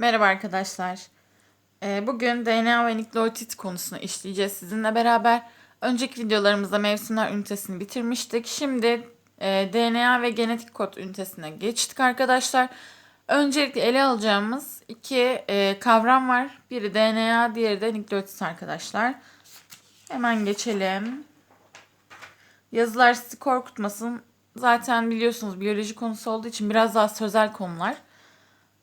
Merhaba arkadaşlar. Ee, Bugün DNA ve nükleotit konusunu işleyeceğiz sizinle beraber. Önceki videolarımızda mevsimler ünitesini bitirmiştik. Şimdi e, DNA ve genetik kod ünitesine geçtik arkadaşlar. Öncelikle ele alacağımız iki e, kavram var. Biri DNA, diğeri de nükleotit arkadaşlar. Hemen geçelim. Yazılar sizi korkutmasın. Zaten biliyorsunuz biyoloji konusu olduğu için biraz daha sözel konular.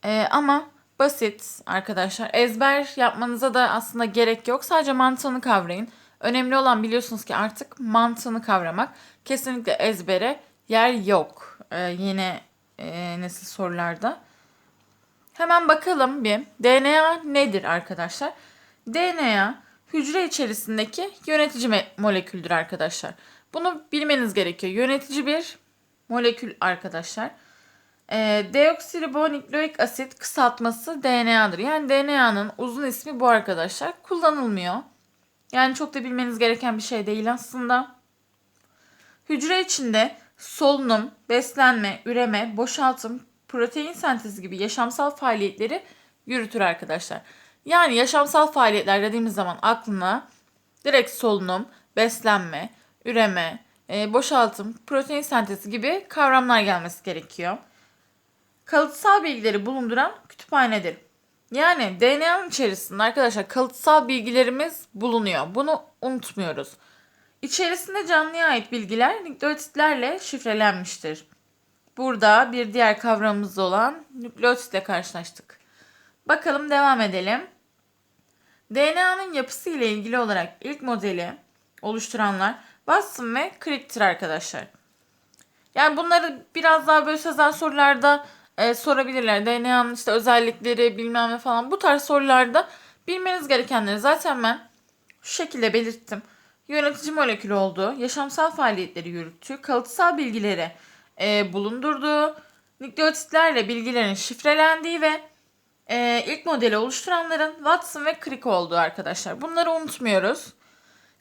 Ee, ama basit arkadaşlar. Ezber yapmanıza da aslında gerek yok. Sadece mantığını kavrayın. Önemli olan biliyorsunuz ki artık mantığını kavramak. Kesinlikle ezbere yer yok. Ee, yeni e, nesil sorularda. Hemen bakalım bir. DNA nedir arkadaşlar? DNA hücre içerisindeki yönetici moleküldür arkadaşlar. Bunu bilmeniz gerekiyor. Yönetici bir molekül arkadaşlar. E, deoksiribonükleik asit kısaltması DNA'dır. Yani DNA'nın uzun ismi bu arkadaşlar. Kullanılmıyor. Yani çok da bilmeniz gereken bir şey değil aslında. Hücre içinde solunum, beslenme, üreme, boşaltım, protein sentezi gibi yaşamsal faaliyetleri yürütür arkadaşlar. Yani yaşamsal faaliyetler dediğimiz zaman aklına direkt solunum, beslenme, üreme, e, boşaltım, protein sentezi gibi kavramlar gelmesi gerekiyor. Kalıtsal bilgileri bulunduran kütüphanedir. Yani DNA'nın içerisinde arkadaşlar kalıtsal bilgilerimiz bulunuyor. Bunu unutmuyoruz. İçerisinde canlıya ait bilgiler nükleotitlerle şifrelenmiştir. Burada bir diğer kavramımız olan nükleotitle karşılaştık. Bakalım devam edelim. DNA'nın yapısı ile ilgili olarak ilk modeli oluşturanlar Watson ve Crick'tir arkadaşlar. Yani bunları biraz daha böyle sözel sorularda e, sorabilirler. DNA'nın işte özellikleri bilmem ne falan bu tarz sorularda bilmeniz gerekenleri zaten ben şu şekilde belirttim. Yönetici molekül olduğu, yaşamsal faaliyetleri yürüttüğü, kalıtsal bilgileri e, bulundurduğu, nükleotitlerle bilgilerin şifrelendiği ve e, ilk modeli oluşturanların Watson ve Crick olduğu arkadaşlar. Bunları unutmuyoruz.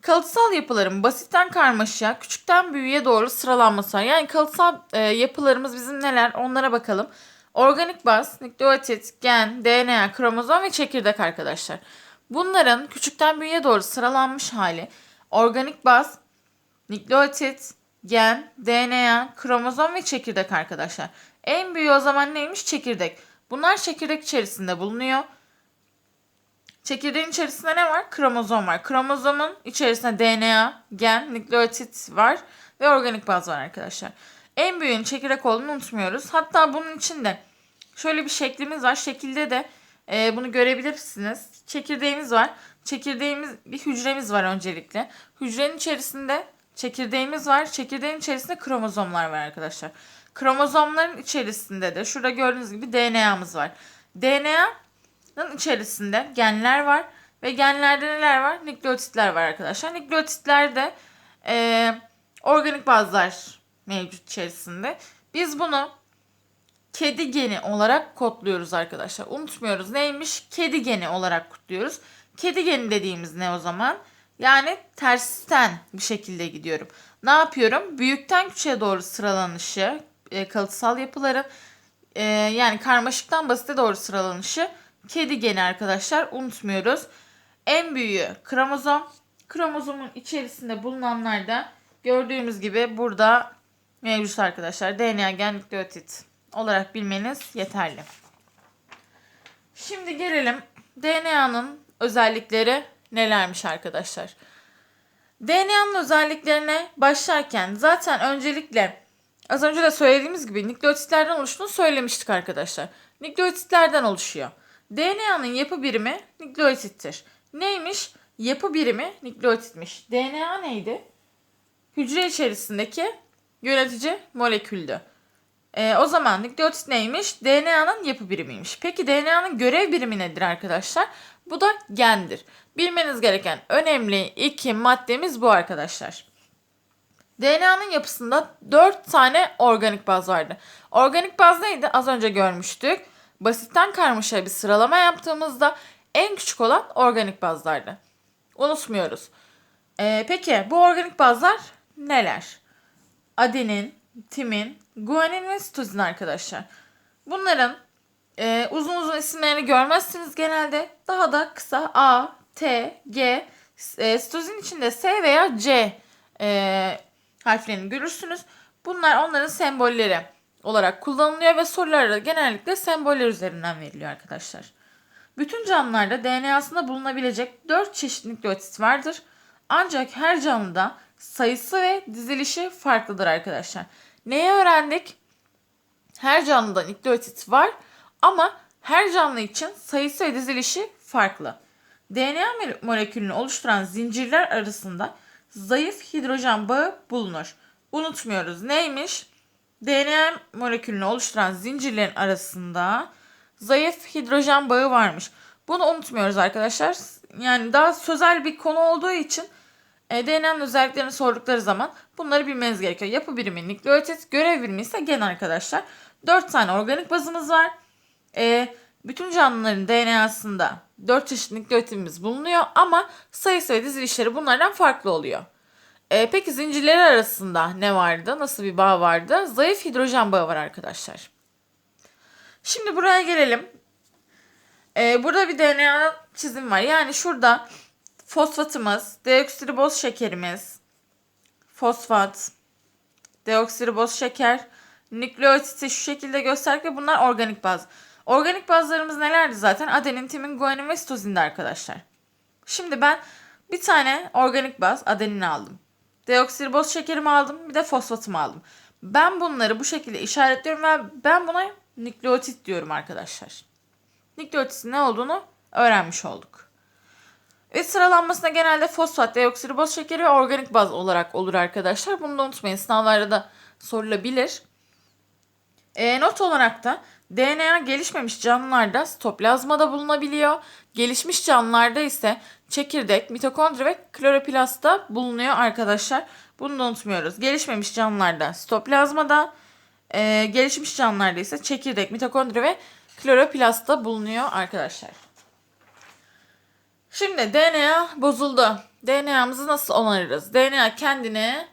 Kalıtsal yapıların basitten karmaşaya, küçükten büyüğe doğru sıralanması var. Yani kalıtsal e, yapılarımız bizim neler onlara bakalım. Organik baz, nükleotit, gen, DNA, kromozom ve çekirdek arkadaşlar. Bunların küçükten büyüğe doğru sıralanmış hali organik baz, nükleotit, gen, DNA, kromozom ve çekirdek arkadaşlar. En büyüğü o zaman neymiş? Çekirdek. Bunlar çekirdek içerisinde bulunuyor. Çekirdeğin içerisinde ne var? Kromozom var. Kromozomun içerisinde DNA, gen, nükleotit var ve organik baz var arkadaşlar. En büyüğün çekirdek olduğunu unutmuyoruz. Hatta bunun içinde şöyle bir şeklimiz var. Şekilde de e, bunu görebilirsiniz. Çekirdeğimiz var. Çekirdeğimiz bir hücremiz var öncelikle. Hücrenin içerisinde çekirdeğimiz var. Çekirdeğin içerisinde kromozomlar var arkadaşlar. Kromozomların içerisinde de şurada gördüğünüz gibi DNA'mız var. DNA'nın içerisinde genler var ve genlerde neler var? Nükleotitler var arkadaşlar. Nükleotitlerde e, organik bazlar mevcut içerisinde. Biz bunu kedi geni olarak kodluyoruz arkadaşlar. Unutmuyoruz neymiş? Kedi geni olarak kodluyoruz. Kedi geni dediğimiz ne o zaman? Yani tersten bir şekilde gidiyorum. Ne yapıyorum? Büyükten küçüğe doğru sıralanışı, e, kalıtsal yapıların e, yani karmaşıktan basite doğru sıralanışı kedi geni arkadaşlar. Unutmuyoruz. En büyüğü kromozom. Kromozomun içerisinde bulunanlar da gördüğümüz gibi burada mevcut arkadaşlar. DNA gen nükleotit olarak bilmeniz yeterli. Şimdi gelelim DNA'nın özellikleri nelermiş arkadaşlar. DNA'nın özelliklerine başlarken zaten öncelikle az önce de söylediğimiz gibi nükleotitlerden oluştuğunu söylemiştik arkadaşlar. Nükleotitlerden oluşuyor. DNA'nın yapı birimi nükleotittir. Neymiş? Yapı birimi nükleotitmiş. DNA neydi? Hücre içerisindeki yönetici moleküldü. Ee, o zaman nükleotit neymiş? DNA'nın yapı birimiymiş. Peki DNA'nın görev birimi nedir arkadaşlar? Bu da gendir. Bilmeniz gereken önemli iki maddemiz bu arkadaşlar. DNA'nın yapısında 4 tane organik baz vardı. Organik baz neydi? Az önce görmüştük. Basitten karmaşa bir sıralama yaptığımızda en küçük olan organik bazlardı. Unutmuyoruz. Ee, peki bu organik bazlar neler? Adenin, timin, guanin ve sitozin arkadaşlar. Bunların Ee, uzun uzun isimlerini görmezsiniz genelde. Daha da kısa A, T, G, e, sitozin içinde S veya C e, harflerini görürsünüz. Bunlar onların sembolleri olarak kullanılıyor ve sorularda genellikle semboller üzerinden veriliyor arkadaşlar. Bütün canlılarda DNA'sında bulunabilecek 4 çeşit nükleotit vardır. Ancak her canlıda sayısı ve dizilişi farklıdır arkadaşlar. Neyi öğrendik? Her canlıda nükleotit var ama her canlı için sayısı ve dizilişi farklı. DNA molekülünü oluşturan zincirler arasında zayıf hidrojen bağı bulunur. Unutmuyoruz. Neymiş? DNA molekülünü oluşturan zincirlerin arasında zayıf hidrojen bağı varmış. Bunu unutmuyoruz arkadaşlar. Yani daha sözel bir konu olduğu için e, DNA'nın özelliklerini sordukları zaman bunları bilmeniz gerekiyor. Yapı birimi nükleotit, görev birimi ise gen arkadaşlar. 4 tane organik bazımız var. E, bütün canlıların DNA'sında 4 çeşit nükleotidimiz bulunuyor ama sayısı ve dizilişleri bunlardan farklı oluyor. E, peki zincirleri arasında ne vardı? Nasıl bir bağ vardı? Zayıf hidrojen bağı var arkadaşlar. Şimdi buraya gelelim. E, burada bir DNA çizim var. Yani şurada fosfatımız, deoksiriboz şekerimiz, fosfat, deoksiriboz şeker, nükleotiti şu şekilde gösterdik bunlar organik baz. Organik bazlarımız nelerdi zaten? Adenin, timin, guanin ve sitozindi arkadaşlar. Şimdi ben bir tane organik baz adenin aldım. Deoksiriboz şekerimi aldım. Bir de fosfatımı aldım. Ben bunları bu şekilde işaretliyorum ve ben buna nükleotit diyorum arkadaşlar. Nükleotitin ne olduğunu öğrenmiş olduk. Ve sıralanmasında genelde fosfat, deoksiriboz şekeri ve organik baz olarak olur arkadaşlar. Bunu da unutmayın. Sınavlarda da sorulabilir. E, not olarak da DNA gelişmemiş canlılarda stoplazmada bulunabiliyor. Gelişmiş canlılarda ise çekirdek, mitokondri ve kloroplastta bulunuyor arkadaşlar. Bunu da unutmuyoruz. Gelişmemiş canlılarda stoplazmada, e, gelişmiş canlılarda ise çekirdek, mitokondri ve kloroplastta bulunuyor arkadaşlar. Şimdi DNA bozuldu. DNA'mızı nasıl onarırız? DNA kendini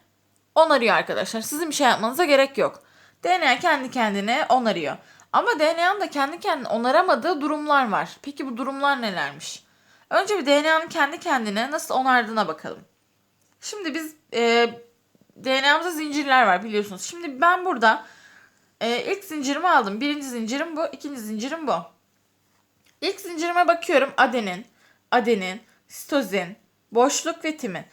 onarıyor arkadaşlar. Sizin bir şey yapmanıza gerek yok. DNA kendi kendine onarıyor. Ama DNA'nın da kendi kendine onaramadığı durumlar var. Peki bu durumlar nelermiş? Önce bir DNA'nın kendi kendine nasıl onardığına bakalım. Şimdi biz e, DNA'mızda zincirler var biliyorsunuz. Şimdi ben burada e, ilk zincirimi aldım. Birinci zincirim bu, ikinci zincirim bu. İlk zincirime bakıyorum adenin, adenin, sitozin, boşluk ve timin.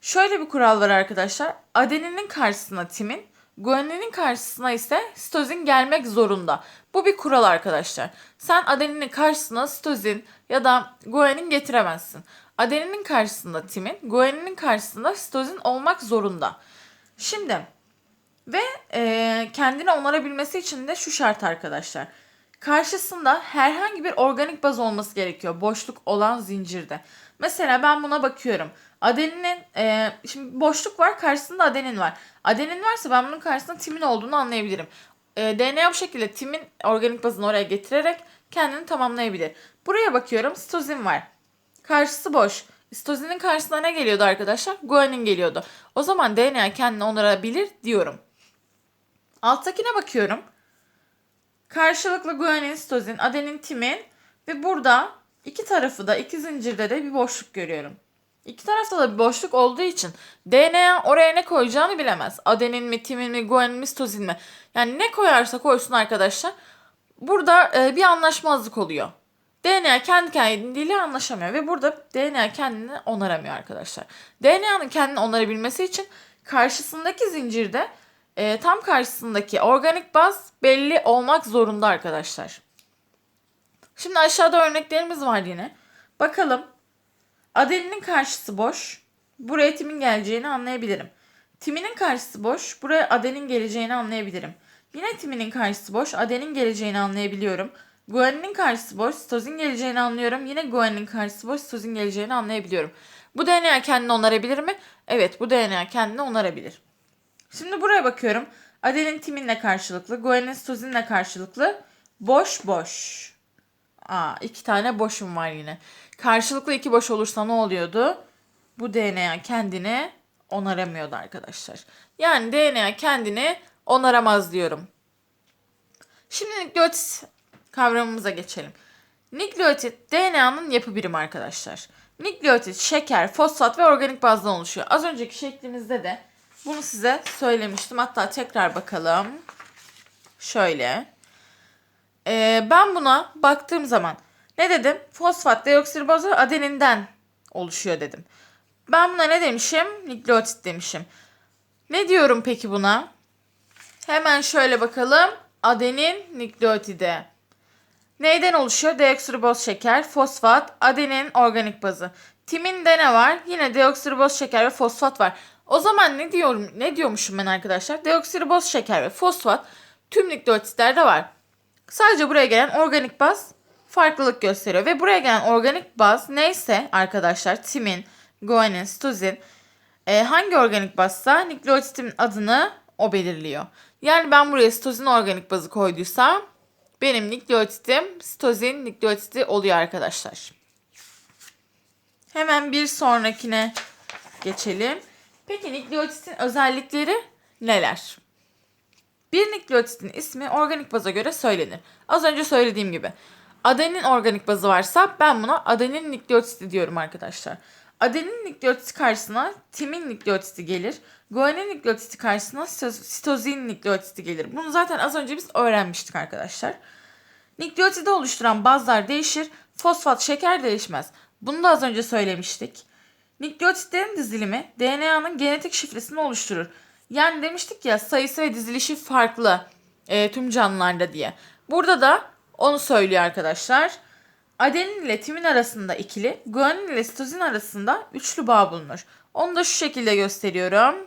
Şöyle bir kural var arkadaşlar. Adeninin karşısına timin, Guaninin karşısına ise sitozin gelmek zorunda. Bu bir kural arkadaşlar. Sen adeninin karşısına sitozin ya da guanin getiremezsin. Adeninin karşısında timin, guaninin karşısında sitozin olmak zorunda. Şimdi ve e, kendini onarabilmesi için de şu şart arkadaşlar. Karşısında herhangi bir organik baz olması gerekiyor boşluk olan zincirde. Mesela ben buna bakıyorum. Adeninin e, şimdi boşluk var karşısında adenin var. Adenin varsa ben bunun karşısında timin olduğunu anlayabilirim. E, DNA bu şekilde timin organik bazını oraya getirerek kendini tamamlayabilir. Buraya bakıyorum sitozin var. Karşısı boş. Sitozinin karşısına ne geliyordu arkadaşlar? Guanin geliyordu. O zaman DNA kendini onarabilir diyorum. Alttakine bakıyorum. Karşılıklı guanin, sitozin, adenin, timin ve burada iki tarafı da iki zincirde de bir boşluk görüyorum. İki tarafta da bir boşluk olduğu için DNA oraya ne koyacağını bilemez. Adenin mi, timin mi, guanin mi, sitozin mi? Yani ne koyarsa koysun arkadaşlar. Burada e, bir anlaşmazlık oluyor. DNA kendi kendiyle anlaşamıyor ve burada DNA kendini onaramıyor arkadaşlar. DNA'nın kendini onarabilmesi için karşısındaki zincirde e, tam karşısındaki organik baz belli olmak zorunda arkadaşlar. Şimdi aşağıda örneklerimiz var yine. Bakalım Adelinin karşısı boş. Buraya timin geleceğini anlayabilirim. Timinin karşısı boş. Buraya adenin geleceğini anlayabilirim. Yine timinin karşısı boş. Adenin geleceğini anlayabiliyorum. Guaninin karşısı boş. Sitozin geleceğini anlıyorum. Yine guaninin karşısı boş. Sitozin geleceğini anlayabiliyorum. Bu DNA kendini onarabilir mi? Evet bu DNA kendini onarabilir. Şimdi buraya bakıyorum. Adenin timinle karşılıklı. Guaninin sitozinle karşılıklı. Boş boş. Aa, iki tane boşum var yine. Karşılıklı iki boş olursa ne oluyordu? Bu DNA kendini onaramıyordu arkadaşlar. Yani DNA kendini onaramaz diyorum. Şimdi nükleotit kavramımıza geçelim. Nükleotit DNA'nın yapı birimi arkadaşlar. Nükleotit şeker, fosfat ve organik bazdan oluşuyor. Az önceki şeklimizde de bunu size söylemiştim. Hatta tekrar bakalım. Şöyle. Ee, ben buna baktığım zaman ne dedim? Fosfat, deoksiriboz adeninden oluşuyor dedim. Ben buna ne demişim? Nükleotit demişim. Ne diyorum peki buna? Hemen şöyle bakalım. Adenin nükleotidi. Neyden oluşuyor? Deoksiriboz şeker, fosfat, adenin organik bazı. Timinde ne var? Yine deoksiriboz şeker ve fosfat var. O zaman ne diyorum? Ne diyormuşum ben arkadaşlar? Deoksiriboz şeker ve fosfat tüm nükleotitlerde var. Sadece buraya gelen organik baz farklılık gösteriyor ve buraya gelen organik baz neyse arkadaşlar timin, guanin, sitozin e, hangi organik bazsa nükleotitin adını o belirliyor. Yani ben buraya sitozin organik bazı koyduysam benim nükleotitim sitozin nükleotidi oluyor arkadaşlar. Hemen bir sonrakine geçelim. Peki nükleotitin özellikleri neler? Bir nükleotitin ismi organik baza göre söylenir. Az önce söylediğim gibi. Adenin organik bazı varsa ben buna adenin nükleotidi diyorum arkadaşlar. Adenin nükleotidi karşısına timin nükleotidi gelir. Guanin nükleotidi karşısına sitozin nükleotidi gelir. Bunu zaten az önce biz öğrenmiştik arkadaşlar. Nükleotidi oluşturan bazlar değişir. Fosfat şeker değişmez. Bunu da az önce söylemiştik. Nükleotitlerin dizilimi DNA'nın genetik şifresini oluşturur. Yani demiştik ya sayısı ve dizilişi farklı e, tüm canlılarda diye. Burada da onu söylüyor arkadaşlar. Adenin ile timin arasında ikili, guanin ile sitozin arasında üçlü bağ bulunur. Onu da şu şekilde gösteriyorum.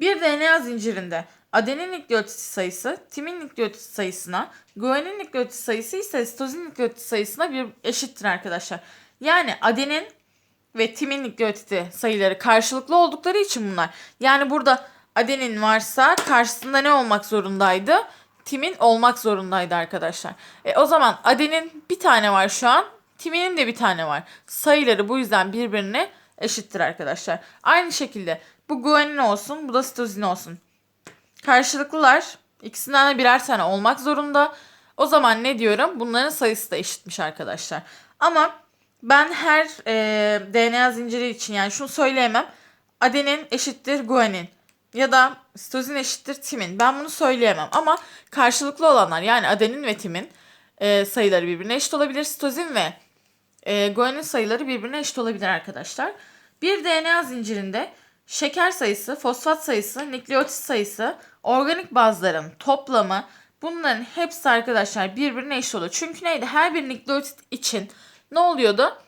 Bir DNA zincirinde adenin nükleotit sayısı timin nükleotit sayısına, guanin nükleotit sayısı ise sitozin nükleotit sayısına bir eşittir arkadaşlar. Yani adenin ve timin nükleotidi sayıları karşılıklı oldukları için bunlar. Yani burada adenin varsa karşısında ne olmak zorundaydı? Timin olmak zorundaydı arkadaşlar. E, o zaman adenin bir tane var şu an. Timinin de bir tane var. Sayıları bu yüzden birbirine eşittir arkadaşlar. Aynı şekilde bu guanin olsun, bu da sitozin olsun. Karşılıklılar. İkisinden de birer tane olmak zorunda. O zaman ne diyorum? Bunların sayısı da eşitmiş arkadaşlar. Ama ben her e, DNA zinciri için yani şunu söyleyemem. Adenin eşittir guanin ya da sitozin eşittir timin. Ben bunu söyleyemem ama karşılıklı olanlar yani adenin ve timin e, sayıları birbirine eşit olabilir. Sitozin ve e, guanin sayıları birbirine eşit olabilir arkadaşlar. Bir DNA zincirinde şeker sayısı, fosfat sayısı, nükleotit sayısı, organik bazların toplamı bunların hepsi arkadaşlar birbirine eşit oluyor. Çünkü neydi? Her bir nükleotit için ne oluyordu?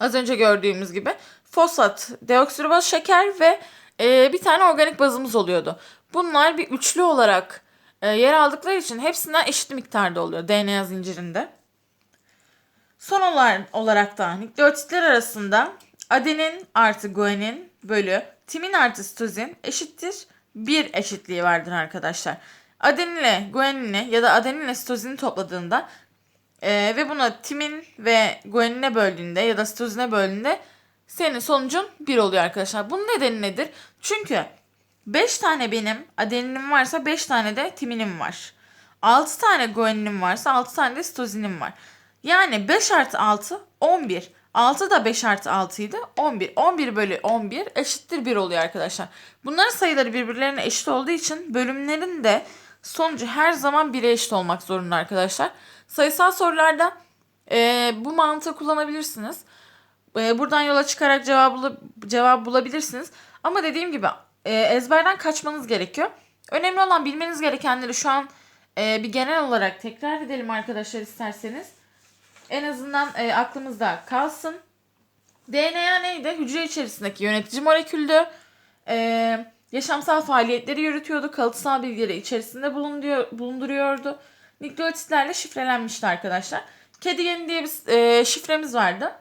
Az önce gördüğümüz gibi fosfat, deoksiriboz şeker ve e, bir tane organik bazımız oluyordu. Bunlar bir üçlü olarak e, yer aldıkları için hepsinden eşit miktarda oluyor DNA zincirinde. Son olarak da nükleotitler arasında adenin artı guanin bölü timin artı sitozin eşittir bir eşitliği vardır arkadaşlar. Adenin ile guanin'i ya da adenin ile sitozini topladığında ee, ve bunu timin ve guanine böldüğünde ya da sitozine böldüğünde senin sonucun 1 oluyor arkadaşlar. Bunun nedeni nedir? Çünkü 5 tane benim adeninim varsa 5 tane de timinim var. 6 tane guaninim varsa 6 tane de sitozinim var. Yani 5 artı 6 11. 6 da 5 artı 6 idi 11. 11 bölü 11 eşittir 1 oluyor arkadaşlar. Bunların sayıları birbirlerine eşit olduğu için bölümlerin de sonucu her zaman 1'e eşit olmak zorunda arkadaşlar. Sayısal sorularda e, bu mantığı kullanabilirsiniz. E, buradan yola çıkarak cevabı, cevap bulabilirsiniz. Ama dediğim gibi e, ezberden kaçmanız gerekiyor. Önemli olan bilmeniz gerekenleri şu an e, bir genel olarak tekrar edelim arkadaşlar isterseniz. En azından e, aklımızda kalsın. DNA neydi? Hücre içerisindeki yönetici moleküldü. E, yaşamsal faaliyetleri yürütüyordu. Kalıtsal bilgileri içerisinde bulunduruyordu nükleotitlerle şifrelenmişti arkadaşlar. Kedi geni diye bir e, şifremiz vardı.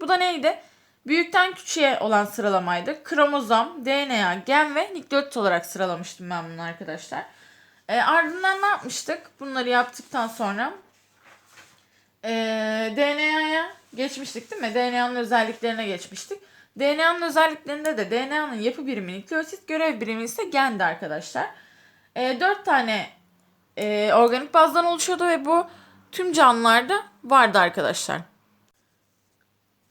Bu da neydi? Büyükten küçüğe olan sıralamaydı. Kromozom, DNA, gen ve nükleotit olarak sıralamıştım ben bunu arkadaşlar. E, ardından ne yapmıştık? Bunları yaptıktan sonra e, DNA'ya geçmiştik değil mi? DNA'nın özelliklerine geçmiştik. DNA'nın özelliklerinde de DNA'nın yapı birimi nükleotit, görev birimi ise gendi arkadaşlar. E, 4 tane e, organik bazdan oluşuyordu ve bu tüm canlılarda vardı arkadaşlar.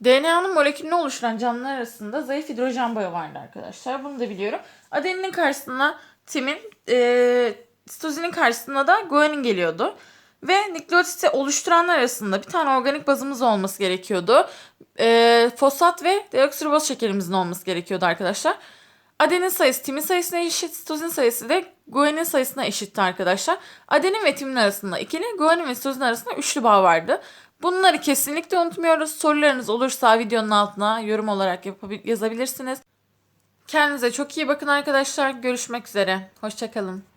DNA'nın molekülünü oluşturan canlılar arasında zayıf hidrojen bağı vardı arkadaşlar. Bunu da biliyorum. Adeninin karşısına timin, e, sitozinin karşısına da guanin geliyordu. Ve nükleotiti oluşturanlar arasında bir tane organik bazımız olması gerekiyordu. E, fosfat ve deoksiriboz şekerimizin olması gerekiyordu arkadaşlar. Adenin sayısı timin sayısına eşit, sitozin sayısı da guanin sayısına eşitti arkadaşlar. Adenin ve timin arasında ikili, guanin ve sitozin arasında üçlü bağ vardı. Bunları kesinlikle unutmuyoruz. Sorularınız olursa videonun altına yorum olarak yazabilirsiniz. Kendinize çok iyi bakın arkadaşlar. Görüşmek üzere. Hoşçakalın.